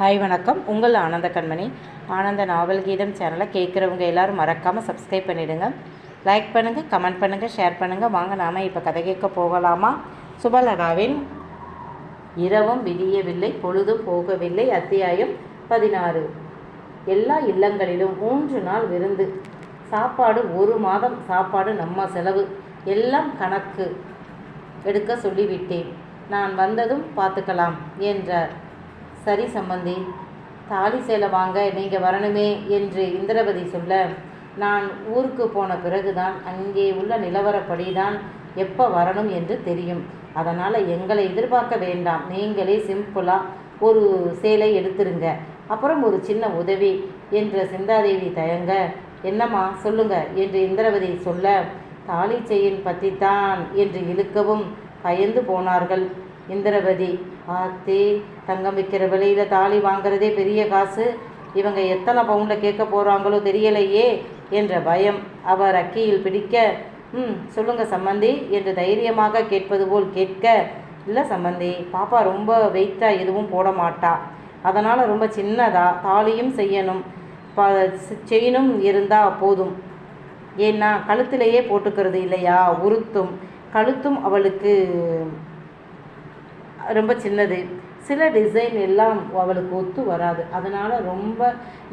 Hi வணக்கம். உங்கள் ஆனந்த கண்மணி. ஆனந்த நாவல் கீதம் சேனலை கேட்குறவங்க எல்லாரும் மறக்காமல் சப்ஸ்கிரைப் பண்ணிவிடுங்க லைக் பண்ணுங்கள் கமெண்ட் பண்ணுங்கள் ஷேர் பண்ணுங்கள் வாங்க நாம் இப்போ கதை கேட்க போகலாமா? சுபலதாவின் இரவும் விடியவில்லை பொழுதும் போகவில்லை அத்தியாயம் பதினாறு. எல்லா இல்லங்களிலும் மூன்று நாள் விருந்து. சாப்பாடு ஒரு மாதம் சாப்பாடு நம்ம செலவு. எல்லாம் கணக்கு எடுக்க சொல்லிவிட்டேன். நான் வந்ததும் பார்த்துக்கலாம் என்றார். சரி சம்பந்தி தாலி சேலை வாங்க நீங்கள் வரணுமே என்று இந்திரபதி சொல்ல நான் ஊருக்கு போன பிறகுதான் அங்கே உள்ள நிலவரப்படி தான் எப்போ வரணும் என்று தெரியும். அதனால் எங்களை எதிர்பார்க்க வேண்டாம். நீங்களே சிம்பிளாக ஒரு சேலை எடுத்துருங்க. அப்புறம் ஒரு சின்ன உதவி என்ற சிந்தாதேவி தயங்க என்னம்மா சொல்லுங்க என்று இந்திரவதி சொல்ல தாலி செயின் பற்றித்தான் என்று இழுக்கவும் பயந்து போனார்கள் இந்திரவதி. ஆத்தே தங்கம் விற்கிற விலையில் தாலி வாங்குறதே பெரிய காசு. இவங்க எத்தனை பவுண்டில் கேட்க போகிறாங்களோ தெரியலையே என்ற பயம் அவர் அக்கியில் பிடிக்க ம் சொல்லுங்க சம்மந்தி என்று தைரியமாக கேட்பது போல் கேட்க இல்லை சம்மந்தி பாப்பா ரொம்ப வெயிட்டாக எதுவும் போட மாட்டா. அதனால் ரொம்ப சின்னதா தாலியும் செய்யணும். ப செயினும் இருந்தால் போதும். ஏன்னா கழுத்திலேயே போட்டுக்கிறது இல்லையா? உருத்தும் கழுத்தும் அவளுக்கு ரொம்ப சின்னது. சில டிசைன் எல்லாம் அவளுக்கு ஒத்து வராது. அதனால் ரொம்ப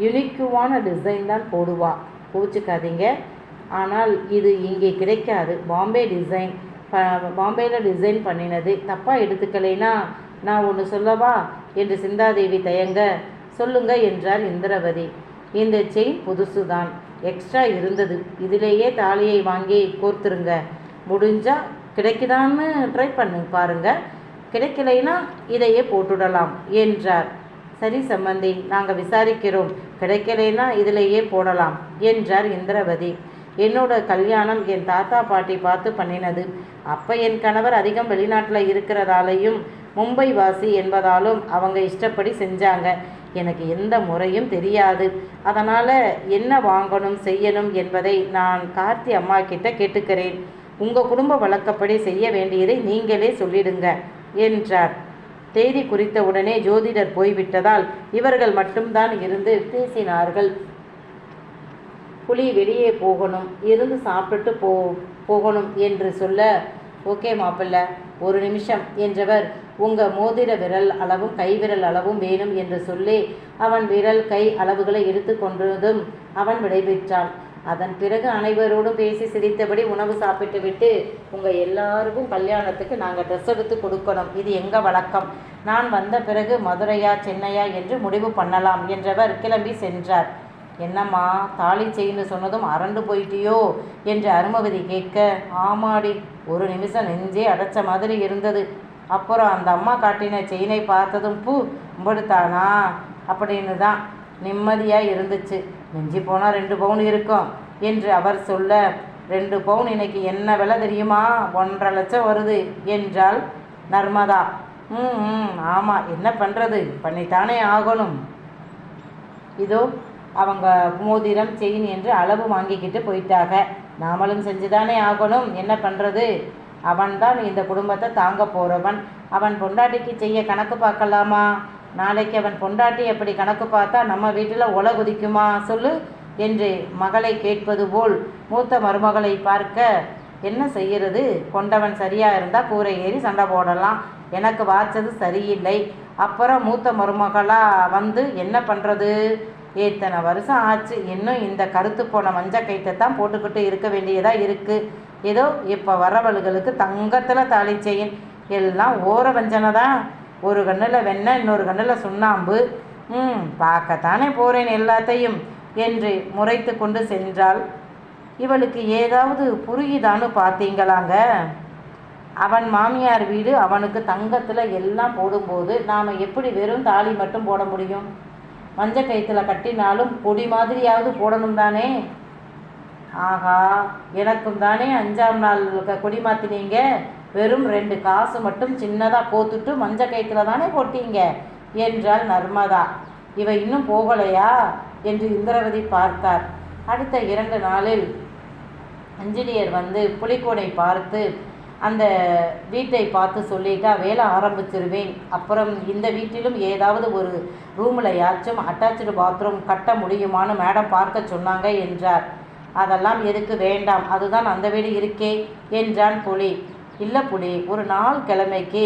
யுனிக்குவான டிசைன் தான் போடுவா. கோச்சிக்காதீங்க ஆனால் இது இங்கே கிடைக்காது. பாம்பே டிசைன் ப பாம்பேயில் டிசைன் பண்ணினது. தப்பாக எடுத்துக்கலைனா நான் ஒன்று சொல்லவா? என்று சிந்தாதேவி தயங்க சொல்லுங்க என்றார் இந்திரவதி. இந்த செயின் புதுசு தான் எக்ஸ்ட்ரா இருந்தது. இதிலேயே தாலியை வாங்கி கோர்த்துருங்க. முடிஞ்சால் கிடைக்குதான்னு ட்ரை பண்ணு பாருங்கள் கிடைக்கலைனா இதையே போட்டுடலாம் என்றார். சரி சம்பந்தி நாங்கள் விசாரிக்கிறோம். கிடைக்கலைனா இதிலேயே போடலாம் என்றார் இந்திரவதி. என்னோட கல்யாணம் என் தாத்தா பாட்டி பார்த்து பண்ணினது. அப்போ என் கணவர் அதிகம் வெளிநாட்டில் இருக்கிறதாலையும் மும்பை வாசி என்பதாலும் அவங்க இஷ்டப்படி செஞ்சாங்க. எனக்கு எந்த முறையும் தெரியாது. அதனால் என்ன வாங்கணும் செய்யணும் என்பதை நான் கார்த்தி அம்மா கிட்ட கேட்டுக்கிறேன். உங்கள் குடும்ப வழக்கப்படி செய்ய வேண்டியதை நீங்களே சொல்லிடுங்க என்றார். தேதி குறித்த உடனே ஜோதிடர் போய்விட்டதால் இவர்கள் மட்டும்தான் இருந்து பேசினார்கள். புலி வெளியே போகணும் இருந்து சாப்பிட்டுட்டு போ போகணும் என்று சொல்ல ஓகே மாப்பிள்ள ஒரு நிமிஷம் என்றவர் உங்கள் மோதிர விரல் அளவும் கை விரல் அளவும் வேணும் என்று சொல்லி அவன் விரல் கை அளவுகளை எடுத்து கொண்டதும் அவன் விடைபெற்றான். அதன் பிறகு அனைவரோடும் பேசி சிரித்தபடி உணவு சாப்பிட்டு விட்டு உங்கள் எல்லாருக்கும் கல்யாணத்துக்கு நாங்கள் ட்ரெஸ் எடுத்து கொடுக்கணும். இது எங்கள் வழக்கம்? நான் வந்த பிறகு மதுரையா சென்னையா என்று முடிவு பண்ணலாம் என்றவர் கிளம்பி சென்றார். என்னம்மா தாலி செய்யு சொன்னதும் அரண்டு போயிட்டியோ? என்று அருமவதி கேட்க ஆமாடி ஒரு நிமிஷம் நெஞ்சே அடைச்ச மாதிரி இருந்தது. அப்புறம் அந்த அம்மா காட்டின செயினை பார்த்ததும் பூ உம்படுத்தானா? அப்படின்னு தான் நிம்மதியாக இருந்துச்சு. மிஞ்சி போனால் ரெண்டு பவுன் இருக்கும் என்று அவர் சொல்ல ரெண்டு பவுன் இன்னைக்கு என்ன விலை தெரியுமா? ஒன்றரை லட்சம் வருது என்றால் நர்மதா. ம் ம் ஆமாம் என்ன பண்ணுறது பண்ணித்தானே ஆகணும். இதோ அவங்க மோதிரம் செயின் என்று அளவு வாங்கிக்கிட்டு போயிட்டாக. நாமளும் செஞ்சுதானே ஆகணும். என்ன பண்ணுறது அவன்தான் இந்த குடும்பத்தை தாங்க போகிறவன் அவன் பொண்டாட்டிக்கு செய்ய கணக்கு பார்க்கலாமா? நாளைக்கு அவன் பொண்டாட்டி எப்படி கணக்கு பார்த்தா நம்ம வீட்டில் ஒல குதிக்குமா சொல்லு என்று மகளை கேட்பது போல் மூத்த மருமகளை பார்க்க என்ன செய்கிறது கொண்டவன் சரியாக இருந்தால் கூரை ஏறி சண்டை போடலாம். எனக்கு வாச்சது சரியில்லை. அப்புறம் மூத்த மருமகளாக வந்து என்ன பண்ணுறது இத்தனை வருஷம் ஆச்சு. இன்னும் இந்த கருத்து போன மஞ்ச கைத்தை தான் போட்டுக்கிட்டு இருக்க வேண்டியதாக இருக்குது ஏதோ இப்போ வரவல்களுக்கு தங்கத்தில் தாலி செய்யும் எல்லாம் ஓர வஞ்சனை தான் ஒரு கண்ணில் வெண்ணெய் இன்னொரு கண்ணில் சுண்ணாம்பு. ம் பார்க்கத்தானே போகிறேன் எல்லாத்தையும் என்று முறைத்து கொண்டு சென்றாள். இவளுக்கு ஏதாவது புரியுதான்னு பார்த்தீங்களாங்க? அவன் மாமியார் வீடு அவனுக்கு தங்கத்தில் எல்லாம் போடும்போது நாம் எப்படி வெறும் தாலி மட்டும் போட முடியும்? மஞ்ச கயிற்றுல கட்டினாலும் பொடி மாதிரியாவது போடணும் தானே? ஆகா எனக்கும் தானே அஞ்சாம் நாள் கொடி மாற்றினீங்க வெறும் ரெண்டு காசு மட்டும் சின்னதாக கோத்துட்டு மஞ்ச கயிற்றில் தானே போட்டீங்க? என்றாள் நர்மதா. இவ இன்னும் போகலையா? என்று இந்திரவதி பார்த்தார். அடுத்த இரண்டு நாளில் இன்ஜினியர் வந்து புலிக்கோடை பார்த்து அந்த வீட்டை பார்த்து சொல்லிட்டா வேலை ஆரம்பிச்சிருவேன். அப்புறம் இந்த வீட்டிலும் ஏதாவது ஒரு ரூமில் யாச்சும் அட்டாச்சு பாத்ரூம் கட்ட முடியுமான்னு மேடம் பார்க்க சொன்னாங்க என்றார். அதெல்லாம் எதுக்கு வேண்டாம். அதுதான் அந்த வீடு இருக்கே என்றான் புலி. இல்லை புடி ஒரு நாள் கிழமைக்கு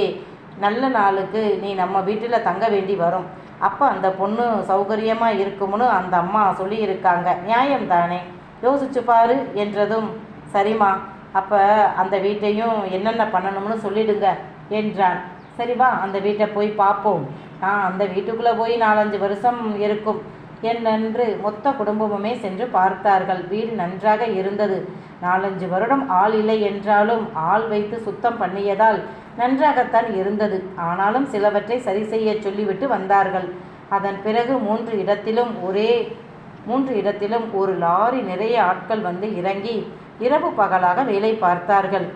நல்ல நாளுக்கு நீ நம்ம வீட்டில் தங்க வேண்டி வரும். அப்போ அந்த பொண்ணு சௌகரியமாக இருக்கும்னு அந்த அம்மா சொல்லியிருக்காங்க. நியாயம் தானே? யோசிச்சு பாரு என்றதும் சரிம்மா அப்போ அந்த வீட்டையும் என்னென்ன பண்ணணும்னு சொல்லிடுங்க என்றான். சரி வா அந்த வீட்டை போய் பார்ப்போம். நான் அந்த வீட்டுக்குள்ளே போய் நாலஞ்சு வருஷம் இருக்கும். என்னென்று மொத்த குடும்பமுமே சென்று பார்த்தார்கள். வீடு நன்றாக இருந்தது. நாலஞ்சு வருடம் ஆள் இல்லை என்றாலும் ஆள் வைத்து சுத்தம் பண்ணியதால் நன்றாகத்தான் இருந்தது. ஆனாலும் சிலவற்றை சரி செய்ய சொல்லிவிட்டு வந்தார்கள். அதன் பிறகு மூன்று இடத்திலும் ஒரே மூன்று இடத்திலும் ஒரு லாரி நிறைய ஆட்கள் வந்து இறங்கி இரவு பகலாக வேலை பார்த்தார்கள்.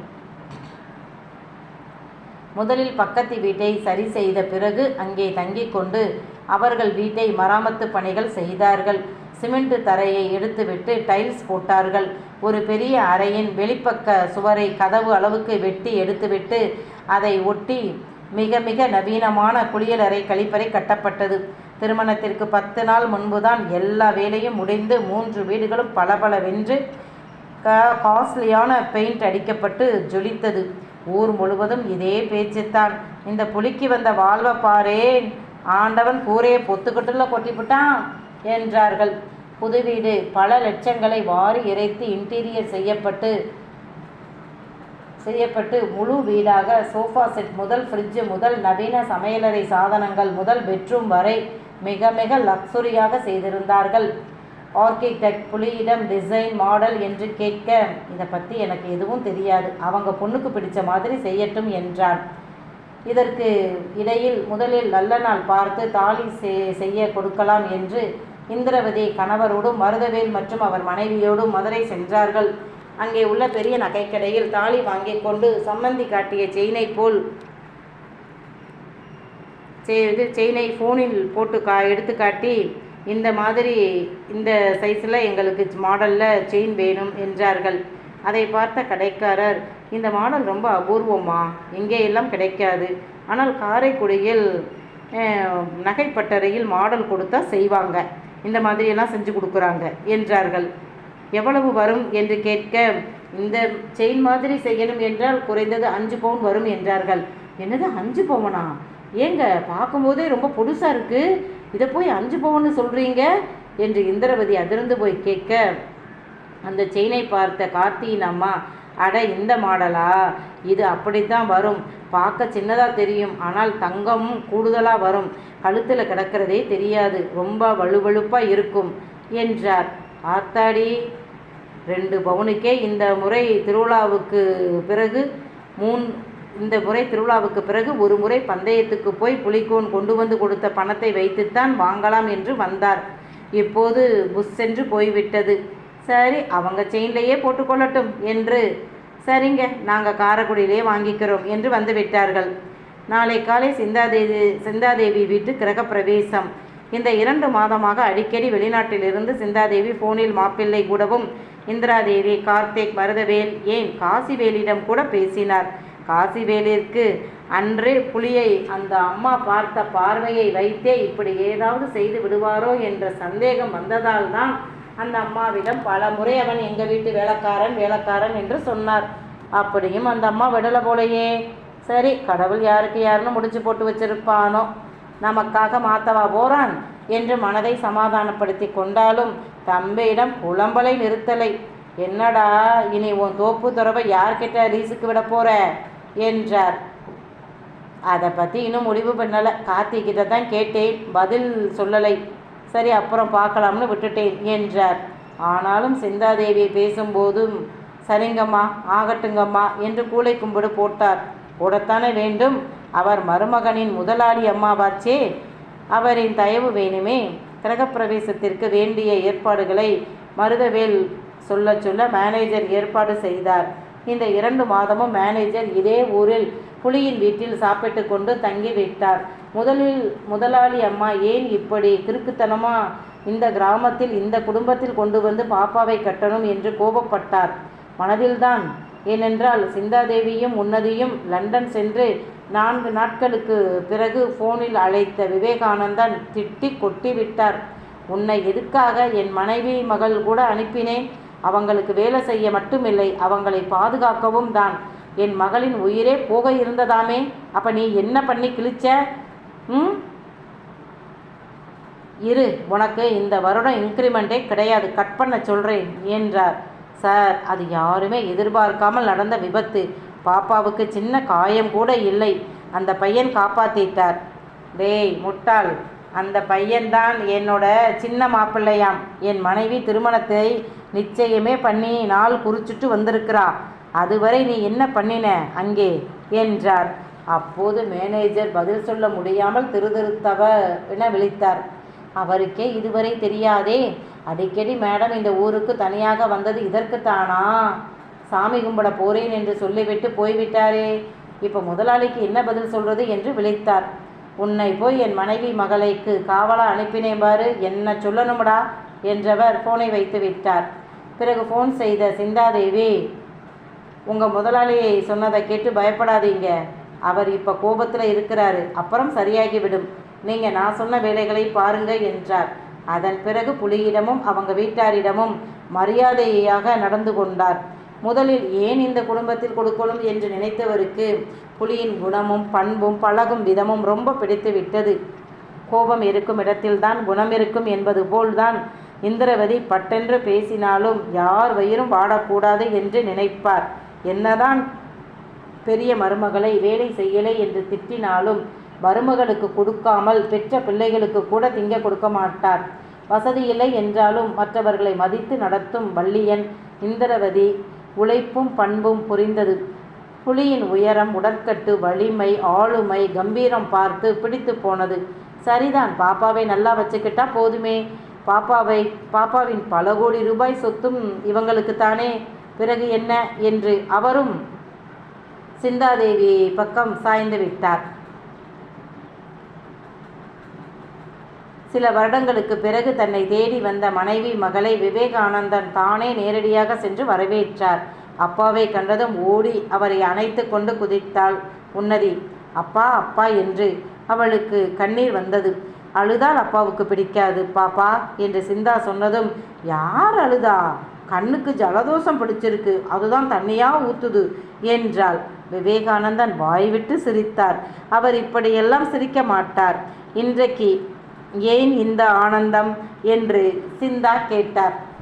முதலில் பக்கத்து வீட்டை சரி செய்த பிறகு அங்கே தங்கிக் கொண்டு அவர்கள் வீட்டை மராமத்து பணிகள் செய்தார்கள். சிமெண்ட் தரையை எடுத்துவிட்டு டைல்ஸ் போட்டார்கள். ஒரு பெரிய அறையின் வெளிப்பக்க சுவரை கதவு அளவுக்கு வெட்டி எடுத்துவிட்டு அதை ஒட்டி மிக மிக நவீனமான குளியலறை கழிப்பறை கட்டப்பட்டது. திருமணத்திற்கு பத்து நாள் முன்புதான் எல்லா வேலையும் முடிந்து மூன்று வீடுகளும் பளபளவென்று காஸ்ட்லியான பெயிண்ட் அடிக்கப்பட்டு ஜொலித்தது. ஊர் முழுவதும் இதே பேச்சுத்தான். இந்த புலிக்கு வந்த வாழ்வை பாரேன். ஆண்டவன் கூரையை பொத்துக்கட்டுல கொட்டிவிட்டான் என்றார்கள். புது வீடு. பல லட்சங்களை வாரி இறைத்து இன்டீரியர் செய்யப்பட்டு செய்யப்பட்டு முழு வீடாக சோஃபா செட் முதல் ஃப்ரிட்ஜு முதல் நவீன சமையலறை சாதனங்கள் முதல் பெட்ரூம் வரை மிக மிக லக்ஸுரியாக செய்திருந்தார்கள். ஆர்கிடெக்ட் புலியிடம் டிசைன் மாடல் என்று கேட்க இதை பற்றி எனக்கு எதுவும் தெரியாது. அவங்க பொண்ணுக்கு பிடிச்ச மாதிரி செய்யட்டும் என்றான். இதற்கு இடையில் முதலில் நல்ல நாள் பார்த்து தாலி செ- செய்ய கொடுக்கலாம் என்று இந்திரவதி கணவரோடும் மருதவேல் மற்றும் அவர் மனைவியோடும் மதுரை சென்றார்கள். அங்கே உள்ள பெரிய நகைக்கடையில் தாலி வாங்கிக் கொண்டு சம்மந்தி காட்டிய செயினை போல் இது செயினை ஃபோனில் போட்டு கா எடுத்து காட்டி இந்த மாதிரி இந்த சைஸில் எங்களுக்கு மாடலில் செயின் வேணும் என்றார்கள். அதை பார்த்த கடைக்காரர் இந்த மாடல் ரொம்ப அபூர்வமா? இங்கே எல்லாம் கிடைக்காது. ஆனால் காரைக்குடியில் நகைப்பட்டறையில் மாடல் கொடுத்தா செய்வாங்க. இந்த மாதிரியெல்லாம் செஞ்சு கொடுக்குறாங்க என்றார்கள். எவ்வளவு வரும்? என்று கேட்க இந்த செயின் மாதிரி செய்யணும் என்றால் குறைந்தது அஞ்சு பவுன் வரும் என்றார்கள். என்னது அஞ்சு பவுனா? ஏங்க பார்க்கும்போதே ரொம்ப புதுசாக இருக்குது இதை போய் அஞ்சு பவுன்னு சொல்கிறீங்க என்று இந்திரவதி அதிர்ந்து போய் கேட்க அந்த செயினை பார்த்த கார்த்தியின் அம்மா அட இந்த மாடலா? இது அப்படித்தான் வரும். பார்க்க சின்னதாக தெரியும். ஆனால் தங்கமும் கூடுதலாக வரும். கழுத்தில் கிடக்கிறதே தெரியாது. ரொம்ப வலுவழுப்பாக இருக்கும் என்றார். ஆத்தாடி ரெண்டு பவுனுக்கே இந்த முறை திருவிழாவுக்கு பிறகு மூன் இந்த முறை திருவிழாவுக்கு பிறகு ஒரு முறை பந்தயத்துக்கு போய் புலிக்கோன் கொண்டு வந்து கொடுத்த பணத்தை வைத்துத்தான் வாங்கலாம் என்று வந்தார். இப்போது புஷ் சென்று போய்விட்டது. சரி அவங்க செயின்லேயே போட்டுக்கொள்ளட்டும் என்று. சரிங்க நாங்கள் காரைக்குடியிலே வாங்கிக்கிறோம் என்று வந்து விட்டார்கள். நாளை காலை சிந்தாதேவி சிந்தாதேவி வீட்டு கிரகப்பிரவேசம். இந்த இரண்டு மாதமாக அடிக்கடி வெளிநாட்டிலிருந்து சிந்தாதேவி ஃபோனில் மாப்பிள்ளை கூடவும் இந்திராதேவி கார்த்திக் மருதவேல் ஏன் காசிவேலிடம் கூட பேசினார். காசிவேலிற்கு அன்றே புலியை அந்த அம்மா பார்த்த பார்வையை வைத்தே இப்படி ஏதாவது செய்து விடுவாரோ என்ற சந்தேகம் வந்ததால் தான் அந்த அம்மாவிடம் பல முறை அவன் எங்கள் வீட்டு வேலைக்காரன் வேலைக்காரன் என்று சொன்னார். அப்படியும் அந்த அம்மா விடலை போலையே. சரி கடவுள் யாருக்கு யாருன்னு முடிச்சு போட்டு வச்சிருப்பானோ? நமக்காக மாத்தவா போறான்? என்று மனதை சமாதானப்படுத்தி கொண்டாலும் தம்பியிடம் புலம்பலை நிறுத்தலை. என்னடா இனி உன் தோப்பு துறவை யார்கிட்ட லீஸுக்கு விட போற? என்றார். அதை பற்றி இன்னும் முடிவு பண்ணலை. கார்த்திகிட்ட தான் கேட்டேன். பதில் சொல்லலை. சரி அப்புறம் பார்க்கலாம்னு விட்டுட்டேன் என்றார். ஆனாலும் சிந்தாதேவி பேசும்போதும் சரிங்கம்மா ஆகட்டுங்கம்மா என்று கூலை கும்பிடு போட்டார். போடத்தானே வேண்டும். அவர் மருமகனின் முதலாளி அம்மாவாச்சே. அவரின் தயவு வேணுமே. கிரகப்பிரவேசத்திற்கு வேண்டிய ஏற்பாடுகளை மருதவேல் சொல்ல சொல்ல மேனேஜர் ஏற்பாடு செய்தார். இந்த இரண்டு மாதமும் மேனேஜர் இதே ஊரில் புலியின் வீட்டில் சாப்பிட்டு கொண்டு தங்கி விட்டார் முதலில் முதலாளி அம்மா ஏன் இப்படி கிறுக்குத்தனமா இந்த கிராமத்தில் இந்த குடும்பத்தில் கொண்டு வந்து பாப்பாவை கட்டணும்? என்று கோபப்பட்டார். மனதில்தான். ஏனென்றால் சிந்தாதேவியும் உன்னதியும் லண்டன் சென்று நான்கு நாட்களுக்கு பிறகு ஃபோனில் அழைத்த விவேகானந்தன் திட்டி கொட்டிவிட்டார். உன்னை எதுக்காக என் மனைவி மகள் கூட அனுப்பினேன்? அவங்களுக்கு வேலை செய்ய மட்டுமில்லை. அவங்களை பாதுகாக்கவும் தான். என் மகளின் உயிரே போக இருந்ததாமே. அப்ப நீ என்ன பண்ணி கிழிச்ச? ம்? இரு உனக்கு இந்த வருடம் இன்க்ரிமெண்ட்டே கிடையாது. கட் பண்ண சொல்கிறேன் என்றார். சார் அது யாருமே எதிர்பார்க்காமல் நடந்த விபத்து. பாப்பாவுக்கு சின்ன காயம் கூட இல்லை. அந்த பையன் காப்பாற்றிட்டார் டேய் முட்டாள். அந்த பையன்தான் என்னோட சின்ன மாப்பிள்ளையாம். என் மனைவி திருமணத்தை நிச்சயமே பண்ணி நாள் குறிச்சிட்டு வந்திருக்கிறா. அதுவரை நீ என்ன பண்ணின அங்கே? என்றார். அப்போது மேனேஜர் பதில் சொல்ல முடியாமல் திருதிருத்தவ என விழித்தார். அவருக்கே இதுவரை தெரியாதே அடிக்கடி மேடம் இந்த ஊருக்கு தனியாக வந்தது இதற்குத்தானா சாமி கும்பிட போறேன் என்று சொல்லிவிட்டு போய்விட்டாரே இப்போ முதலாளிக்கு என்ன பதில் சொல்றது என்று விழித்தார். உன்னை போய் என் மனைவி மகளைக்கு காவலா அனுப்பினேன் பாரு என்ன சொல்லணுமடா? என்றவர் ஃபோனை வைத்து விட்டார். பிறகு ஃபோன் செய்த சிந்தாதேவி உங்கள் முதலாளியை சொன்னதை கேட்டு பயப்படாதீங்க. அவர் இப்போ கோபத்தில் இருக்கிறாரு. அப்புறம் சரியாகிவிடும். நீங்கள் நான் சொன்ன வேலைகளை பாருங்க என்றார். அதன் பிறகு புலியிடமும் அவங்க வீட்டாரிடமும் மரியாதையாக நடந்து கொண்டார். முதலில் ஏன் இந்த குடும்பத்தில் கொடுக்கணும் என்று நினைத்தவருக்கு புலியின் குணமும் பண்பும் பழகும் விதமும் ரொம்ப பிடித்து விட்டது. கோபம் இருக்கும் இடத்தில்தான் குணம் இருக்கும் என்பது போல்தான் இந்திரவதி பட்டென்று பேசினாலும் யார் வயிறும் வாடக்கூடாது என்று நினைப்பார். என்னதான் பெரிய மருமகளை வேலை செய்யலை என்று திட்டினாலும் மருமகளுக்கு கொடுக்காமல் பெற்ற பிள்ளைகளுக்கு கூட திங்க கொடுக்க மாட்டார். வசதி இல்லை என்றாலும் மற்றவர்களை மதித்து நடத்தும் வள்ளியன் இந்திரவதி உழைப்பும் பண்பும் புரிந்தது. புலியின் உயரம் உடற்கட்டு வலிமை ஆளுமை கம்பீரம் பார்த்து பிடித்து போனது. சரிதான் பாப்பாவை நல்லா வச்சுக்கிட்டா போதுமே. பாப்பாவை பாப்பாவின் பல கோடி ரூபாய் சொத்தும் இவங்களுக்கு தானே. பிறகு என்ன? என்று அவரும் சிந்தாதேவி பக்கம் சாய்ந்து விட்டார். சில வருடங்களுக்கு பிறகு தன்னை தேடி வந்த மனைவி மகளை விவேகானந்தன் தானே நேரடியாக சென்று வரவேற்றார். அப்பாவை கண்டதும் ஓடி அவரை அணைத்து கொண்டு குதித்தாள். உன்னதி அப்பா அப்பா என்று அவளுக்கு கண்ணீர் வந்தது. அழுதால் அப்பாவுக்கு பிடிக்காது பாப்பா என்று சிந்தா சொன்னதும் யார் அழுதா? கண்ணுக்கு ஜலதோஷம் பிடிச்சிருக்கு. அதுதான் தண்ணியா ஊத்துது என்றாள். விவேகானந்தன் வாய்விட்டு சிரித்தார். அவர் இப்படியெல்லாம் சிரிக்க மாட்டார். இன்றைக்கு ஏன் இந்த ஆனந்தம்? என்று சிந்தா கேட்டார்.